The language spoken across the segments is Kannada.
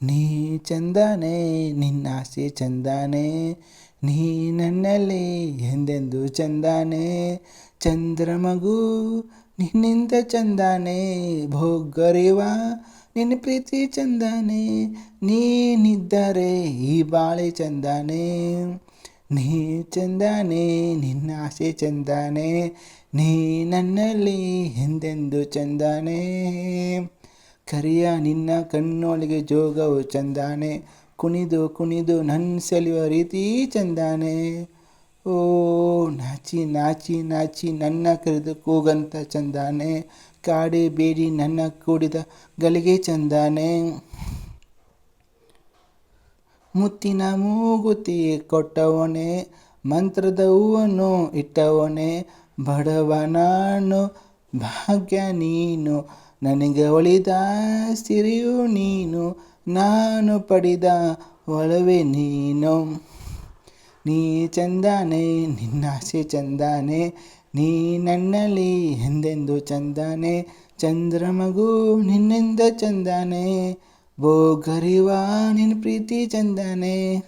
ನೀ ಚಂದಾನೆ ನಿನ್ನಾಸೆ ಚಂದಾನೆ, ನೀ ನನ್ನಲ್ಲಿ ಎಂದೆಂದು ಚಂದ್ರ ಮಗು, ನಿನ್ನಿಂದ ಚಂದಾನೆ ಭೋಗರಿವ ನಿನ್ನ ಪ್ರೀತಿ ಚಂದಾನೆ ನೀನಿದ್ದರೆ ಈ ಬಾಳೆ ಚಂದಾನೆ. ನೀ ಚಂದನೆ, ನಿನ್ನ ಆಸೆ ಚಂದಾನೆ, ನೀ ನನ್ನಲ್ಲಿ ಎಂದೆಂದು ಚಂದಾನೆ. ಕರಿಯ ನಿನ್ನ ಕಣ್ಣೊಳಗೆ ಜೋಗವು ಚಂದಾನೆ. ಕುಣಿದು ಕುಣಿದು ನನ್ನ ಸೆಳೆಯುವ ರೀತಿ ಚಂದಾನೆ. ಓ, ನಾಚಿ ನಾಚಿ ನಾಚಿ ನನ್ನ ಕರೆದು ಕೂಗಂತ ಚಂದಾನೆ. ಕಾಡಿ ಬೇಡಿ ನನ್ನ ಕೂಡಿದ ಗಳಿಗೆ ಚಂದಾನೆ. ಮುತ್ತಿನ ಮೂಗುತಿ ಕೊಟ್ಟವನೇ, ಮಂತ್ರದ ಹೂವನ್ನು ಇಟ್ಟವನೇ. ಬಡವ ನಾನು ಭಾಗ್ಯ ನೀನು ನನಗೆ ಒಳಿದ ಸಿರಿಯು ನೀನು, ನಾನು ಪಡೆದ ಒಳವೆ ನೀನು. ನೀ ಚಂದಾನೆ, ನಿನ್ನಾಸೆ ಚಂದಾನೆ, ನೀ ನನ್ನಲ್ಲಿ ಎಂದೆಂದು ಚಂದಾನೆ, ಚಂದ್ರ ಮಗು ನಿನ್ನಿಂದ ಚಂದಾನೆ ಬೋಗರಿವ ನಿನ್ನ ಪ್ರೀತಿ ಚಂದಾನೆ.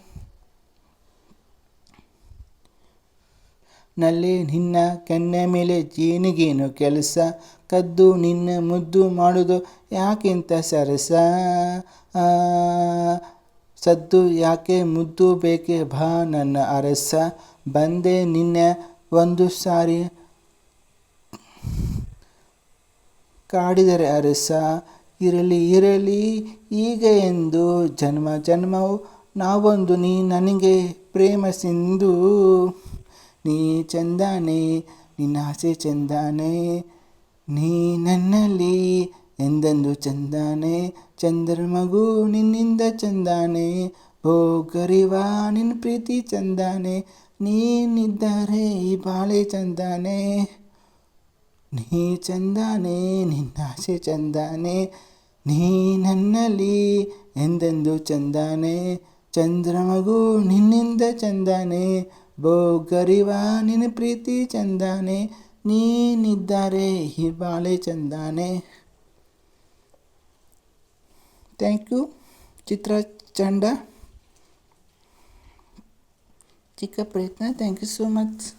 ನಲ್ಲಿ ನಿನ್ನ ಕೆನ್ನೆ ಮೇಲೆ ಜೇನಿಗೇನು ಕೆಲಸ? ಕದ್ದು ನಿನ್ನ ಮುದ್ದು ಮಾಡೋದು ಯಾಕಿಂತ ಸರಸ? ಸದ್ದು ಯಾಕೆ ಮುದ್ದು ಬೇಕೆ ಬಾ ನನ್ನ ಅರಸ? ಬಂದೆ ನಿನ್ನೆ ಒಂದು ಸಾರಿ ಕಾಡಿದರೆ ಅರಸ. ಇರಲಿ ಇರಲಿ, ಈಗ ಎಂದು ಜನ್ಮ, ಜನ್ಮವು ನಾವೊಂದು ನೀ ನನಗೆ ಪ್ರೇಮ ಸಿಂಧು. ನೀ ಚಂದಾನೆ, ನಿನ್ನ ಆಸೆ ಚಂದಾನೆ, ನೀ ನನ್ನಲ್ಲಿ ಎಂದೆಂದು ಚಂದಾನೆ, ಚಂದ್ರ ಮಗು ನಿನ್ನಿಂದ ಚಂದಾನೆ, ಓ ಭೋಗರಿವ ನಿನ್ನ ಪ್ರೀತಿ ಚಂದಾನೆ, ನೀನಿದ್ದರೆ ಈ ಬಾಳೆ ಚಂದಾನೆ. ನೀ ಚಂದಾನೆ ನಿನ್ನಾಸೆ ಚಂದಾನೆ, ನೀ ನನ್ನಲ್ಲಿ ಎಂದೆಂದು ಚಂದಾನೆ, ಚಂದ್ರ ಮಗು ನಿನ್ನಿಂದ ಚಂದಾನೆ ಬೋಗರಿವ, ನಿನ್ನ ಪ್ರೀತಿ ಚಂದಾನೆ ನೀನಿದ್ದಾರೆ ಹಿಬಾಳೆ ಬಾಳೆ ಚಂದಾನೆ. ಥ್ಯಾಂಕ್ ಯು ಚಿತ್ರ ಚಂಡ. ಚಿಕ್ಕ ಪ್ರಯತ್ನ ಥ್ಯಾಂಕ್ ಯು ಸೋ ಮಚ್